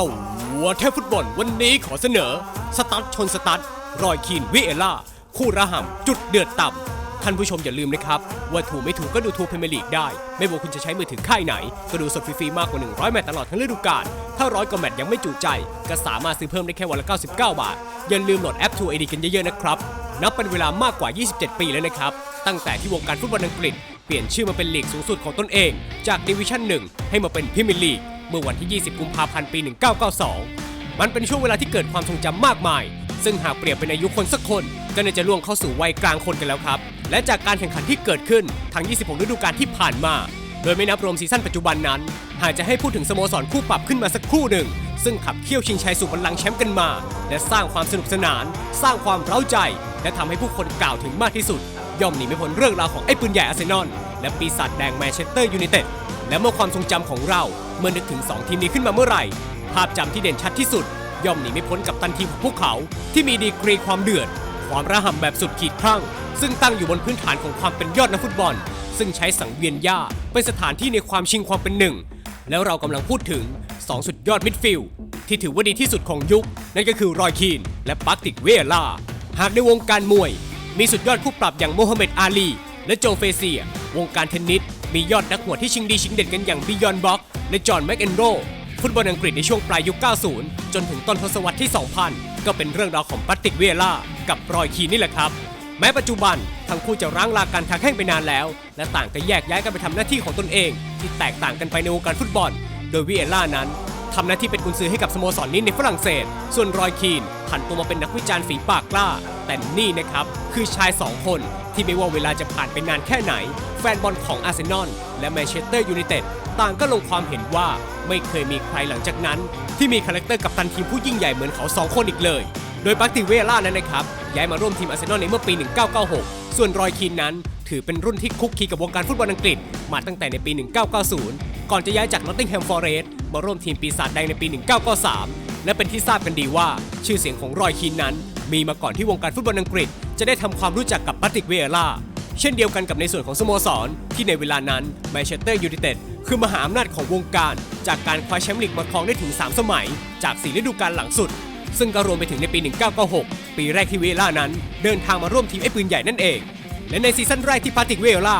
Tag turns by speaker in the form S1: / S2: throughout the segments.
S1: ตัวแทบฟุตบอลวันนี้ขอเสนอ สตัดชนสตัดรอยคีนวิเอล่า คู่ระห่ำจุดเดือดต่ำ ท่านผู้ชมอย่าลืมนะครับ ว่าถูกไม่ถูกก็ดูทูพรีเมียร์ลีกได้ ไม่ว่าคุณจะใช้มือถือค่ายไหน ก็ดูสดฟรีๆมากกว่า 100 แมตช์ตลอดทั้งฤดูกาลถ้าร้อยกว่าแมตช์ยังไม่จุใจ ก็สามารถซื้อเพิ่มได้แค่วันละ 99 บาท อย่าลืมโหลดแอป2 AD กันเยอะๆนะครับนับเป็นเวลามากกว่า 27 ปีแล้วนะครับ ตั้งแต่ที่วงการฟุตบอลอังกฤษ เปลี่ยนชื่อมาเป็นลีกสูงสุดของตนเอง จากดิวิชั่น 1 ให้มาเป็นพรีเมียร์ลีก เมื่อวันที่ 20 กุมภาพันธ์ปี 1992 มันเป็นช่วงเวลาที่เกิดความทรงจำมากมาย ซึ่งหากเปรียบเป็นอายุคนสักคนก็น่าจะล่วงเข้าสู่วัยกลางคนกันแล้วครับ และจากการแข่งขันที่เกิดขึ้นทั้ง 26 ฤดูกาลที่ผ่านมา โดยไม่นับรวมซีซั่นปัจจุบันนั้น หากจะให้พูดถึงสโมสรคู่ปรับขึ้นมาสักคู่หนึ่ง ซึ่งขับเคี่ยวชิงชัยสู่บัลลังก์แชมป์กันมา และสร้างความสนุกสนาน สร้างความเร้าใจ และทำให้ผู้คนกล่าวถึงมากที่สุด ย่อมหนีไม่พ้นเรื่องราวของไอ้ปืนใหญ่อาร์เซนอลและปีศาจแดงแมนเชสเตอร์ยูไนเต็ด และเมื่อความทรงจำของเราเมื่อนึกถึง 2 ทีมนี้ขึ้นมาเมื่อไหร่ ภาพจำที่เด่นชัดที่สุด ย่อมหนีไม่พ้นกับตันทีมของพวกเขา ที่มีดีกรีความเดือด ความระห่ำแบบสุดขีดครั่ง ซึ่งตั้งอยู่บนพื้นฐานของความเป็นยอดนักฟุตบอล ซึ่งใช้สังเวียนหญ้าเป็นสถานที่ในความชิงความเป็นหนึ่ง แล้วเรากำลังพูดถึง 2 สุดยอดมิดฟิลด์ที่ถือว่าดีที่สุดของยุค นั่นก็คือรอยคีน และปักติกเวล่าหากในวงการมวย มีสุดยอดคู่ปรับอย่างโมฮัมเหม็ดอาลี และโจเฟเซีย วงการเทนนิส มียอดนักหัวที่ชิงดีชิงเด่นกันอย่างบิยอนบ็อกและจอห์นแม็กเอนโรฟุตบอลอังกฤษในช่วงปลายยุค 90 จนถึงต้นทศวรรษที่ 2000 ก็เป็นเรื่องราวของปัตติกเวล่ากับรอยคีนนี่แหละครับแม้ปัจจุบันทั้งคู่จะร้างลาการค้าแข่งไปนานแล้ว และต่างก็แยกย้ายกันไปทำหน้าที่ของตนเอง ที่แตกต่างกันไปในวงการฟุตบอล โดยวิเอล่านั้นทำหน้าที่เป็นกุนซือให้กับสโมสรนี้ในฝรั่งเศส ส่วนรอยคีนผันตัวมาเป็นนักวิจารณ์ฝีปากกล้า แต่นี่นะครับ คือชายสองคน ที่ไม่ว่าเวลาจะผ่านไปนานแค่ไหน แฟนบอลของอาร์เซนอลและแมนเชสเตอร์ยูไนเต็ดต่างก็ลงความเห็นว่าไม่เคยมีใครหลังจากนั้น ที่มีคาแรคเตอร์กับตันทีมผู้ยิ่งใหญ่เหมือนเขาสองคนอีกเลย โดยปักติเวล่านั้นนะครับ ย้ายมาร่วมทีมอาร์เซนอลในเมื่อปี 1996 ส่วนรอยคีนนั้น ถือเป็นรุ่นที่คุกคีกับวงการฟุตบอลอังกฤษ มาตั้งแต่ในปี 1990 ก่อนจะย้ายจากนอตติงแฮมฟอร์เรสต์มาร่วมทีมปีศาจแดงในปี 1993 และเป็นที่ทราบกันดีว่า ชื่อเสียงของรอยคีนนั้น มีมาก่อนที่วงการฟุตบอลอังกฤษ จะได้ทำความรู้จักกับปัติกเวล่าเช่นเดียวกันกับในส่วนของสโมสร ที่ในเวลานั้นแมนเชสเตอร์ยูไนเต็ดคือมหาอำนาจของวงการ จากการคว้าแชมป์ลีกมาครองได้ถึง 3 สมัย จาก4ฤดูกาลหลังสุด ซึ่งก็รวมไปถึงในปี 1996 ปีแรกที่เวล่านั้น เดินทางมาร่วมทีมไอ้ปืนใหญ่นั่นเอง และในซีซั่นแรกที่ปาติกเวล่า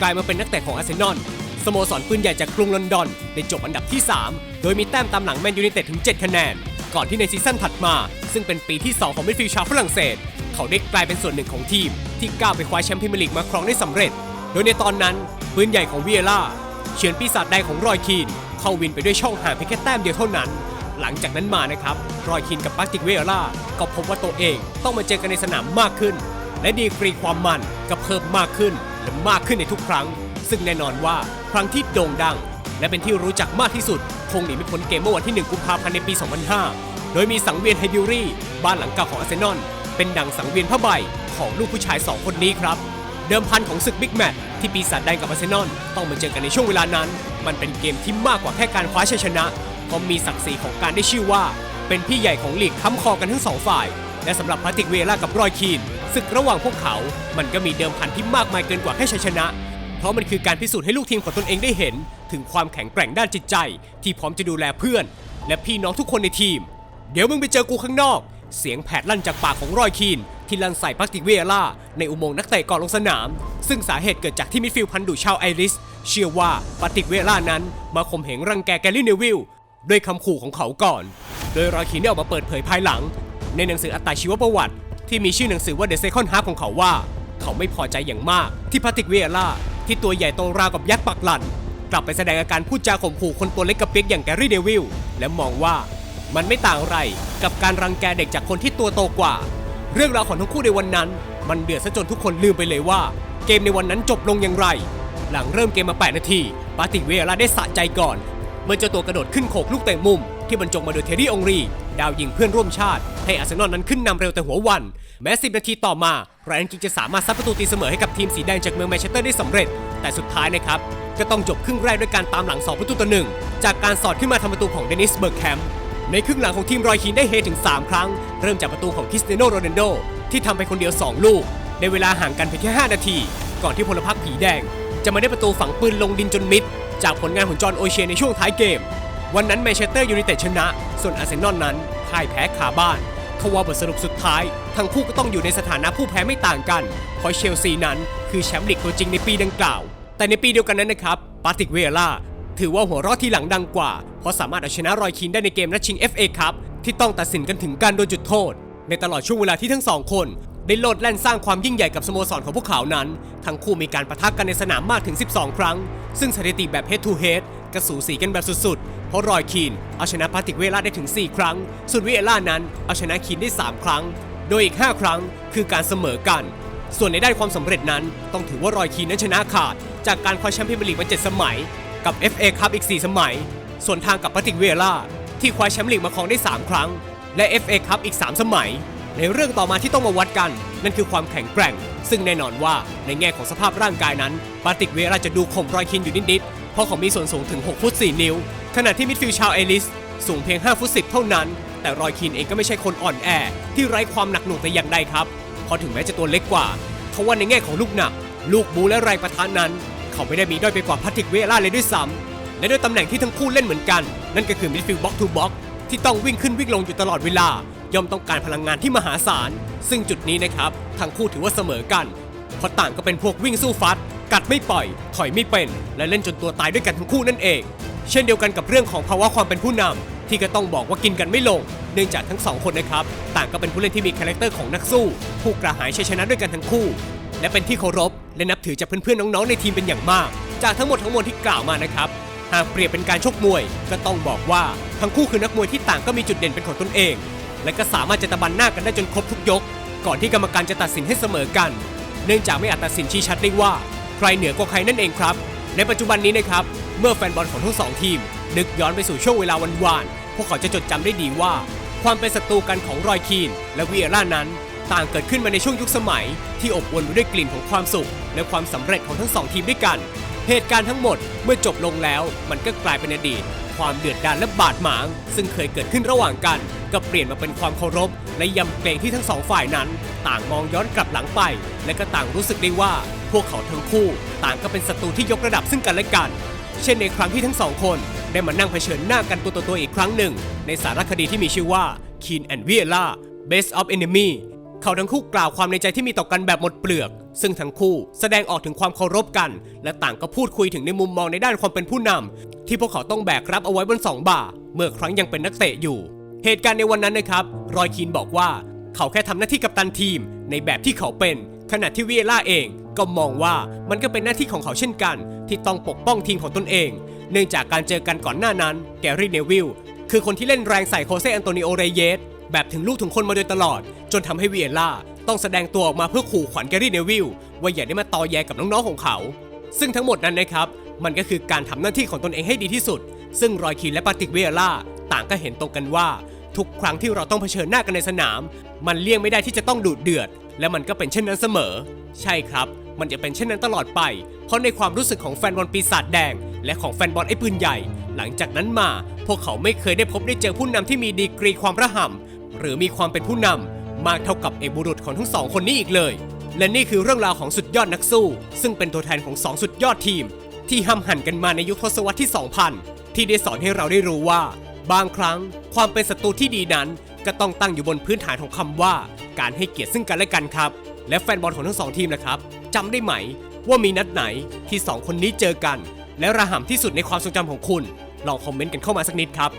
S1: กลายมาเป็นนักเตะของอาร์เซนอลสโมสรปืนใหญ่จากกรุงลอนดอนได้จบอันดับที่ 3 โดยมีแต้มตามหลังแมนยูไนเต็ดถึง 7 คะแนน ก่อนที่ในซีซั่นถัดมา ซึ่งเป็นปีที่ 2 ของมิดฟิลด์ชาวฝรั่งเศส เขาได้กลายเป็นส่วนหนึ่งของทีม ที่ก้าวไปคว้าแชมป์พรีเมียร์ลีกมาครองได้สำเร็จ โดยในตอนนั้นปืนใหญ่ของเวียล่าเฉือนปีศาจแดงของรอยคีน เข้าวินไปด้วยช่องห่างเพียงแค่แต้มเดียวเท่านั้น หลังจากนั้นมานะครับรอยคีนกับปาติกเวล่าก็พบว่าตัวเองต้องมาเจอกันในสนามมากขึ้น และดีกรีความมันก็เพิ่มมากขึ้นและมากขึ้นในทุกครั้ง ซึ่งแน่นอนว่าครั้งที่โด่งดัง และเป็นที่รู้จักมากที่สุด คงหนีไม่พ้นเกมเมื่อวันที่ 1 กุมภาพันธ์ในปี 2005 โดยมีสังเวียนไฮบิวรี่บ้านหลังเก่าของอาร์เซนอล เป็นดังสังเวียนผ้าใบของลูกผู้ชาย 2 คนนี้ครับ เดิมพันของศึกบิ๊กแมตช์ที่ปีศาจแดงกับอาร์เซนอลต้องมาเจอกันในช่วงเวลานั้น มันเป็นเกมที่มากกว่าแค่การคว้าชัยชนะเพราะมีศักดิ์ศรีของการได้ชื่อว่า เป็นพี่ใหญ่ของลีกค้ำคอกันทั้งสองฝ่าย และสำหรับพาติกเวล่ากับรอยคีนศึกระหว่างพวกเขา มันก็มีเดิมพันที่มากมายเกินกว่าแค่ชัยชนะ เพราะมันคือการพิสูจน์ให้ลูกทีมของตนเองได้เห็น ถึงความแข็งแกร่งด้านจิตใจ ที่พร้อมจะดูแลเพื่อน และพี่น้องทุกคนในทีม เดี๋ยวมึงไปเจอกูข้างนอก เสียงแผดลั่นจากปากของรอยคีน ที่ลั่นใส่ปักติกเวล่า ในอุโมงค์นักเตะก่อนลงสนาม ซึ่งสาเหตุเกิดจากที่มิดฟิลด์พันดุชาวไอริส เชื่อว่าปักติกเวล่านั้น มาข่มเหงรังแกแกลลี่เนวิลด้วยคำขู่ของเขาก่อน โดยรอยคีนได้ออกมาเปิดเผยภายหลัง ในหนังสืออัตราชีวประวัติ ที่มีชื่อหนังสือว่า The Second Half ของเขาว่า เขาไม่พอใจอย่างมาก ที่พาติกเวล่าที่ตัวใหญ่โตราวกับยักษ์ปักหลันกลับไปแสดงอาการพูดจาข่มขู่คนตัวเล็กกระเปียกอย่างแกรี่เดวิลและมองว่า มันไม่ต่างอะไรกับการรังแกเด็กจากคนที่ตัวโตกว่า เรื่องราวของทั้งคู่ในวันนั้น มันเดือดซะจนทุกคนลืมไปเลยว่า เกมในวันนั้นจบลงอย่างไร หลังเริ่มเกมมา 8 นาทีปาติเวลาได้สะใจก่อน เมื่อเจ้าตัวกระโดดขึ้นโขกลูกเตะมุม ที่บรรจงมาโดยเทรี่องรี ดาวยิงเพื่อนร่วมชาติ ให้อาร์เซนอลนั้นขึ้นนำเร็วแต่หัววัน แม้ 10 นาทีต่อมาไรอันกิกจะสามารถซัดประตูตีเสมอให้กับทีมสีแดงจากเมืองแมนเชสเตอร์ได้สำเร็จ แต่สุดท้ายนะครับก็ต้องจบครึ่งแรกด้วยการตามหลัง2ประตูต่อหนึ่งจากการสอดขึ้นมาทำประตูของเดนิสเบิร์กแคมป์ ในครึ่งหลังของทีมรอยคีนได้เฮถึง 3 ครั้ง เริ่มจากประตูของคริสเตียโนโรนัลโดที่ทำไปคนเดียว 2 ลูก ในเวลาห่างกันเพียงแค่ 5 นาที ก่อนที่พลพรรคผีแดง จะมาได้ประตูฝังปืนลงดินจนมิด จากผลงานของจอห์นโอเชียในช่วงท้ายเกม วันนั้นแมนเชสเตอร์ยูไนเต็ดชนะ ส่วนอาร์เซนอลนั้นพ่ายแพ้ขาบ้านทว่าบทสรุปสุดท้าย ทั้งคู่ก็ต้องอยู่ในสถานะผู้แพ้ไม่ต่างกัน เพราะเชลซีนั้นคือแชมป์ลีกตัวจริงในปีดังกล่าว แต่ในปีเดียวกันนั้นนะครับปาติกเวล่า ถือว่าหัวเรอดที่หลังดังกว่า เพราะสามารถเอาชนะรอยคีนได้ในเกมนัดชิง FA ครับที่ต้องตัดสินกันถึงการโดนจุดโทษ ในตลอดช่วงเวลาที่ทั้งสองคนได้โลดแล่นสร้างความยิ่งใหญ่กับสโมสรของพวกเขานั้น ทั้งคู่มีการประทะกันในสนามมากถึง 12 ครั้ง ซึ่งสถิติแบบ head to head กระสูสีกันแบบสุดๆ เพราะรอยคีนเอาชนะปาติกเวล่าได้ถึง 4 ครั้ง ส่วนวิเอล่านั้นเอาชนะคีนได้ 3 ครั้ง โดยอีก 5 ครั้งคือการเสมอกัน ส่วนในด้านความสำเร็จนั้น ต้องถือว่ารอยคีนนั้นชนะขาด จากการคว้าแชมป์พรีเมียร์ลีกมา7สมัย กับ FA คัพอีก 4 สมัย ส่วนทางกับปาติกเวล่าที่คว้าแชมป์ลีกมาครองได้ 3 ครั้ง และ FA คัพอีก 3 สมัย ในเรื่องต่อมาที่ต้องมาวัดกัน นั่นคือความแข็งแกร่ง ซึ่งแน่นอนว่าในแง่ของสภาพร่างกายนั้นปาติกเวราจะดูข่มรอยคินอยู่นิดๆเพราะเขามีส่วนสูงถึง 6 ฟุต 4 นิ้ว ขณะที่มิดฟิลด์ชาวเอลิสสูงเพียง 5 ฟุต 10 เท่านั้น แต่รอยคินเองก็ไม่ใช่คนอ่อนแอ ที่ไร้ความหนักหน่วงแต่อย่างใดครับเพราะถึงแม้จะตัวเล็กกว่าทว่าในแง่ของลูกหนัก ลูกบูและแรประทานนั้น เขาไม่ได้มีด้อยไปกว่าพาติกเวล่าเลยด้วยซ้ำและด้วยตำแหน่งที่ทั้งคู่เล่นเหมือนกัน นั่นก็คือมิดฟิลด์บ็อกทูบ็อกที่ต้องวิ่งขึ้นวิ่งลงอยู่ตลอดเวลา ย่อมต้องการพลังงานที่มหาศาล ซึ่งจุดนี้นะครับทั้งคู่ถือว่าเสมอกันเพราะต่างก็เป็นพวกวิ่งสู้ฟัด กัดไม่ปล่อย ถอยไม่เป็น และเล่นจนตัวตายด้วยกันทั้งคู่นั่นเอง เช่นเดียวกันกับเรื่องของภาวะความเป็นผู้นำที่ก็ต้องบอกว่ากินกันไม่ลง เนื่องจากทั้งสองคนนะครับ ต่างก็เป็นผู้เล่นที่มีคาแรคเตอร์ของนักสู้ ผู้กระหายชัยชนะด้วยกันทั้งคู่ และเป็นที่เคารพและนับถือจากเพื่อนๆน้องๆในทีมเป็นอย่างมาก จากทั้งหมดทั้งมวลที่กล่าวมานะครับ หากเปรียบเป็นการชกมวย ก็ต้องบอกว่าทั้งคู่คือนักมวยที่ต่างก็มีจุดเด่นเป็นของตนเอง และก็สามารถจะตะบันหน้ากันได้จนครบทุกยก ก่อนที่กรรมการจะตัดสินให้เสมอกัน เนื่องจากไม่อาจตัดสินชี้ชัดได้ว่าใครเหนือกว่าใครนั่นเองครับ ในปัจจุบันนี้นะครับเมื่อแฟนบอลของทั้งสองทีมนึกย้อนไปสู่ช่วงเวลาวันวานพวกเขาจะจดจำได้ดีว่า ความเป็นศัตรูกันของรอยคีนและวีเอร่านั้น ต่างเกิดขึ้นมาในช่วงยุคสมัย ที่อบอวลด้วยกลิ่นของความสุข และความสำเร็จของทั้งสองทีมด้วยกัน เหตุการณ์ทั้งหมดเมื่อจบลงแล้ว มันก็กลายเป็นอดีต ความเดือดดาลและบาดหมาง ซึ่งเคยเกิดขึ้นระหว่างกัน ก็เปลี่ยนมาเป็นความเคารพ และยำเกรงที่ทั้งสองฝ่ายนั้น ต่างมองย้อนกลับหลังไป และก็ต่างรู้สึกได้ว่า พวกเขาทั้งคู่ ต่างก็เป็นศัตรูที่ยกระดับซึ่งกันและกันเช่นในครั้งที่ทั้งสองคนได้มานั่งเผชิญหน้ากันตัวต่อตัวอีกครั้งหนึ่ง ในสารคดีที่มีชื่อว่า Keen and Viela Best of Enemy เขาทั้งคู่กล่าวความในใจที่มีต่อกันแบบหมดเปลือก ซึ่งทั้งคู่แสดงออกถึงความเคารพกัน และต่างก็พูดคุยถึงในมุมมองในด้านความเป็นผู้นำที่พวกเขาต้องแบกรับเอาไว้บนสองบ่า เมื่อครั้งยังเป็นนักเตะอยู่ เหตุการณ์ในวันนั้นนะครับ รอยคีนบอกว่า เขาแค่ทำหน้าที่กัปตันทีม ในแบบที่เขาเป็น ขณะที่เวิเอล่าเองก็มองว่ามันก็เป็นหน้าที่ของเขาเช่นกัน ที่ต้องปกป้องทีมของตนเอง เนื่องจากการเจอกันก่อนหน้านั้น แกรี่เนวิลคือคนที่เล่นแรงใส่โคเซอันโตนิโอเรเยส แบบถึงลูกถึงคนมาโดยตลอด จนทำให้วีเอล่าต้องแสดงตัวออกมาเพื่อขู่ขวัญแกรี่เนวิลว่าอย่าได้มาตอแยกับน้องๆของเขา ซึ่งทั้งหมดนั้นนะครับ มันก็คือการทำหน้าที่ของตนเองให้ดีที่สุด ซึ่งรอยคีนและปาติกเวียล่าต่างก็เห็นตรงกันว่า ทุกครั้งที่เราต้องเผชิญหน้ากันในสนาม มันเลี่ยงไม่ได้ที่จะต้องดุเดือด และมันก็เป็นเช่นนั้นเสมอ ใช่ครับ มันจะเป็นเช่นนั้นตลอดไป เพราะในความรู้สึกของแฟนบอลปีศาจแดง และของแฟนบอลไอ้ปืนใหญ่ หลังจากนั้นมา พวกเขาไม่เคยได้พบได้เจอผู้นำที่มีดีกรีความระห่ำ หรือมีความเป็นผู้นำมากเท่ากับเอกบุรุษของทั้งสองคนนี้อีกเลย และนี่คือเรื่องราวของสุดยอดนักสู้ ซึ่งเป็นตัวแทนของสองสุดยอดทีม ที่ห้ำหั่นกันมาในยุคทศวรรษที่ 2000 ที่ได้สอนให้เราได้รู้ว่า บางครั้งความเป็นศัตรูที่ดีนั้น ก็ต้องตั้งอยู่บนพื้นฐานของคำว่า การให้เกียรติซึ่งกันและกันครับ และแฟนบอลของทั้งสองทีมนะครับจำได้ไหมว่ามีนัดไหนที่สองคนนี้เจอกัน และระห่ำที่สุดในความทรงจำของคุณลองคอมเมนต์กันเข้ามาสักนิดครับ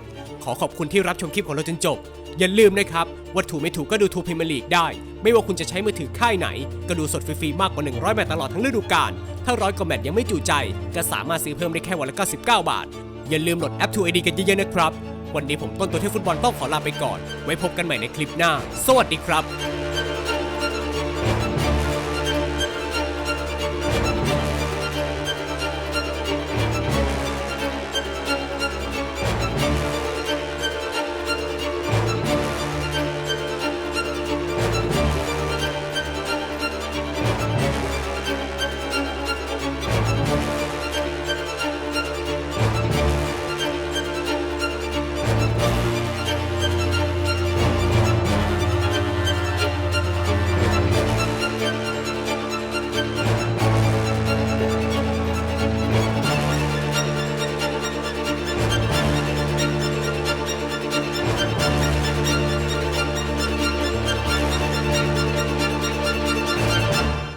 S1: ขอขอบคุณที่รับชมคลิปของเราจนจบ อย่าลืมนะครับว่าถูกไม่ถูกก็ดูทูพรีเมียร์ลีกได้ ไม่ว่าคุณจะใช้มือถือค่ายไหน ก็ดูสดฟรีๆมากกว่า 100 แมตช์ตลอดทั้งฤดูกาล ถ้าร้อยกว่าแมตช์ยังไม่จุใจ ก็สามารถซื้อเพิ่มได้แค่วันละ99 บาท อย่าลืมโหลดแอป 2 ID กันเยอะๆนะครับ วันนี้ผมต้นตัวเทพฟุตบอลต้องขอลาไปก่อน ไว้พบกันใหม่ในคลิปหน้า สวัสดีครับ